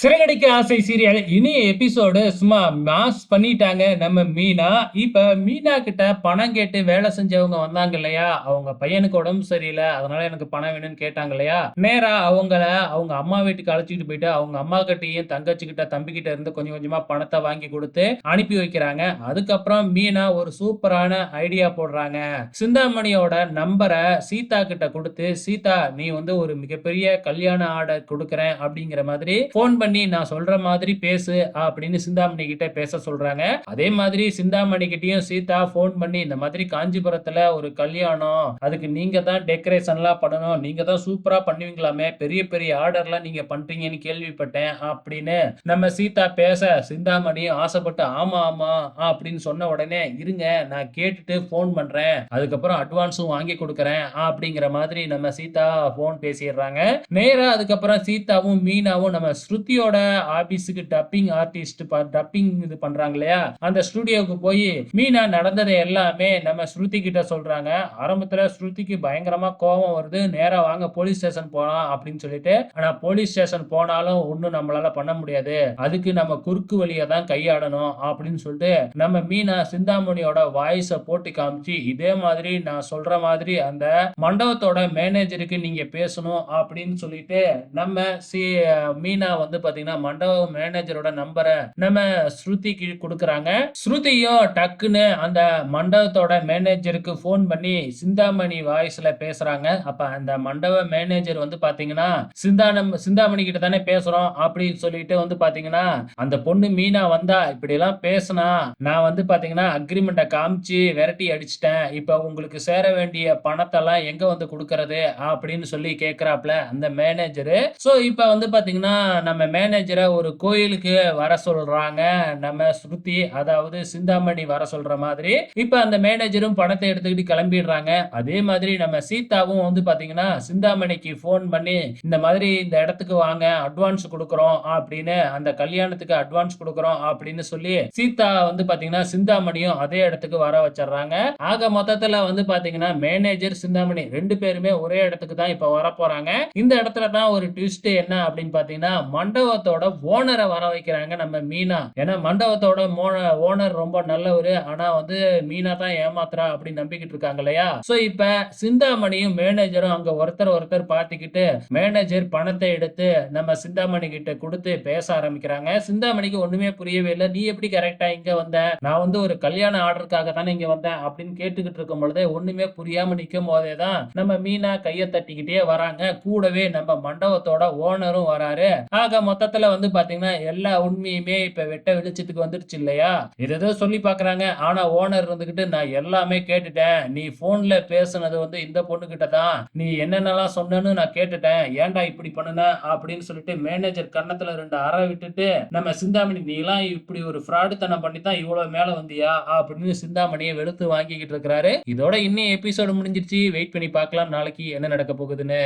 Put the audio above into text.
சிறகடிக்க ஆசை சீரியல். இனி எபிசோடு சும்மா மாஸ் பண்ணிட்டாங்க நம்ம மீனா. இப்போ மீனா கிட்ட பணம் கேட்டு வேலை செஞ்சவங்க வந்தாங்க இல்லையா? அவங்க பையனுக்கு உடம்பு சரியில்லை. அதனால எனக்கு பணம் வேணும்னு கேட்டாங்க இல்லையா? நேரா அவங்கள அவங்க அம்மா வீட்டுக்கு அழைச்சிட்டு போயிட்டு அவங்க அம்மா கிட்டையும் தங்கச்சிக்கிட்ட தம்பிக்கிட்ட தம்பி கிட்ட இருந்து கொஞ்சம் கொஞ்சமா பணத்தை வாங்கி கொடுத்து அனுப்பி வைக்கிறாங்க. அதுக்கப்புறம் மீனா ஒரு சூப்பரான ஐடியா போடுறாங்க. சிந்தாமணியோட நம்பரை சீதா கிட்ட கொடுத்து சீதா நீ வந்து ஒரு மிகப்பெரிய கல்யாண ஆர்டர் கொடுக்குறேன் அப்படிங்கிற மாதிரி போன் பண்ணி நான் சொல்ற மாதிரி பேசு அப்படின்னு சிந்தாமணி கிட்ட பேச சொல்றாங்க. அதே மாதிரி சிந்தாமணி கிட்டயும் சீதா போன் பண்ணி இந்த மாதிரி காஞ்சிபுரத்துல ஒரு கல்யாணம் அதுக்கு நீங்க தான் டெக்கரேஷன்லாம் பண்ணணும் நீங்க தான் சூப்பரா பண்ணுவீங்களாமே பெரிய பெரிய ஆர்டர்லாம் நீங்க பண்றீங்கன்னு கேள்விப்பட்டேன் அப்படின்னு நம்ம சீதா பேச சிந்தாமணியும் ஆசைப்பட்டு ஆமா ஆமா அப்படின்னு சொன்ன உடனே இருங்க நான் கேட்டுட்டு போன் பண்றேன் அதுக்கப்புறம் அட்வான்ஸும் வாங்கி கொடுக்குறேன் அப்படிங்கிற மாதிரி நம்ம சீதா போன் பேசிடுறாங்க. நேரா அதுக்கப்புறம் சீதாவும் மீனாவும் நம்ம ஸ்ருதியோட ஆபீஸுக்கு டப்பிங் ஆர்டிஸ்ட் டப்பிங் இது பண்றாங்க இல்லையா? அந்த ஸ்டுடியோவுக்கு போய் மீனா நடந்ததை எல்லாமே நம்ம ஸ்ருதி கிட்ட சொல்றாங்க. ஆரம்பத்துல ஸ்ருதிக்கு பயங்கரமா கோபம் வருது. நேரா வாங்க போலீஸ் ஸ்டேஷன் போலாம் அப்படின்னு சொல்லிட்டு. ஆனா போலீஸ் ஸ்டேஷன் போனாலும் ஒண்ணும் நம்மளால பண்ண முடியாது. அதுக்கு நம்ம குறுக்கு வழியை தான் கையாடணும் அப்படின்னு சொல்லிட்டு நம்ம மீனா சிந்தாமணியோட வாய்ஸ போட்டு காமிச்சு இதே மாதிரி நான் சொல்ற மாதிரி அந்த மண்டபத்தோட மேனேஜருக்கு நீங்க பேசணும் அப்படின்னு சொல்லிட்டு நம்ம சி மீனா வந்து பாத்தீங்கன்னா மண்டப மேனேஜரோட நம்பரை நம்ம ஸ்ருதிக்கு கொடுக்குறாங்க. ஸ்ருதியும் டக்குன்னு அந்த மண்டபத்தோட மேனேஜருக்கு ஃபோன் பண்ணி சிந்தாமணி வாய்ஸ்ல பேசுறாங்க. அப்ப அந்த மண்டப மேனேஜர் வந்து பாத்தீங்கன்னா சிந்தானம் சிந்தாமணி கிட்ட தானே பேசுறோம் அப்படின்னு சொல்லிட்டு வந்து பாத்தீங்கன்னா அந்த பொண்ணு மீனா வந்தா இப்படி எல்லாம் பேசினா நான் வந்து பாத்தீங்கன்னா அக்ரிமெண்ட்டை காமிச்சு விரட்டி அடிச்சிட்டேன். இப்ப உங்களுக்கு சேர வேண்டிய பணத்தெல்லாம் எங்க வந்து கொடுக்கறது? அப்படின்னு சொல்லி கேக்குறாப்ல அந்த மேனேஜரு சோ இப்ப வந்து பாத்தீங்கன்னா நம்ம மேனேஜரை ஒரு கோயிலுக்கு வர சொல்றாங்க. நம்ம ஸ்ருதி அதாவது சிந்தாமணி வர சொல்ற மாதிரி. இப்ப அந்த மேனேஜரும் பணத்தை எடுத்துக்கிட்டு கிளம்பிடுறாங்க. அதே மாதிரி நம்ம சீதாவும் வந்து பாத்தீங்கன்னா சிந்தாமணிக்கு ஃபோன் பண்ணி இந்த மாதிரி இந்த இடத்துக்கு வாங்க அட்வான்ஸ் கொடுக்குறோம் அப்படின்னு அந்த கல்யாணத்துக்கு அட்வான்ஸ் கொடுக்குறோம் அப்படின்னு சொல்லி சீதா வந்து பாத்தீங்கன்னா சிந்தாமணியும் அதே இடத்துக்கு வர வச்சிடுறாங்க. ஆக மொத்தத்துல வந்து பாத்தீங்கன்னா மேனேஜர் சிந்தாமணி ரெண்டு பேருமே ஒரே இடத்துக்கு தான் இப்ப வர போறாங்க இந்த இடத்துல தான் ஒரு ட்விஸ்ட் என்ன அப்படின்னு பாத்தீங்கன்னா மண்டபத்தோட ஓனரை வர வைக்கிறாங்க நம்ம மீனா. ஏன்னா மண்டபத்தோட ஓனர் ரொம்ப நல்லவரு. ஆனா வந்து மீனா தான் ஏமாத்துறா அப்படின்னு நம்பிக்கிட்டு இருக்காங்க இல்லையா? சோ இப்ப சிந்தாமணியும் மேனேஜரும் அங்க ஒருத்தர் ஒருத்தர் பாத்துக்கிட்டு மேனேஜர் பணத்தை எடுத்து நம்ம சிந்தாமணி கிட்ட கொடுத்து பேச ஆரம்பிக்கிறாங்க. சிந்தாமணிக்கு ஒண்ணுமே புரியவே இல்லை. நீ எப்படி கரெக்டா இங்க வந்த? நான் வந்து ஒரு கல்யாண ஆர்டருக்காக தானே இங்க வந்தேன். அப்படின்னு கேட்டுக்கிட்டு இருக்கும் பொழுதே ஒண்ணுமே புரியாம நிக்கும் போதே தான் நம்ம மீனா கையை தட்டிக்கிட்டே வராங்க. கூடவே நம்ம மண்டபத்தோட ஓனரும் வராரு. ஆக மொத்தத்துல வந்து பாத்தீங்கன்னா எல்லா உண்மையுமே இப்ப வெட்ட வெளிச்சத்துக்கு வந்துருச்சு இல்லையா? ஏதோ சொல்லி பாக்குறாங்க. ஆனா ஓனர் இருந்துகிட்டு நான் எல்லாமே கேட்டுட்டேன். நீ போன்ல பேசுனது வந்து இந்த பொண்ணு கிட்ட தான். நீ என்னென்னலாம் சொன்னேன்னு நான் கேட்டுட்டேன். ஏன்டா இப்படி பண்ணுன? அப்படின்னு சொல்லிட்டு மேனேஜர் கன்னத்துல ரெண்டு அறை விட்டுட்டு நம்ம சிந்தாமணி நீ எல்லாம் இப்படி ஒரு ஃப்ராடுத்தனம் பண்ணி தான் இவ்வளவு மேல வந்தியா? அப்படின்னு சிந்தாமணியை வெளுத்து வாங்கிக்கிட்டு இருக்கிறாரு. இதோட இன்னும் எபிசோடு முடிஞ்சிருச்சு. வெயிட் பண்ணி பார்க்கலாம். நாளைக்கு என்ன நடக்க போகுதுன்னு.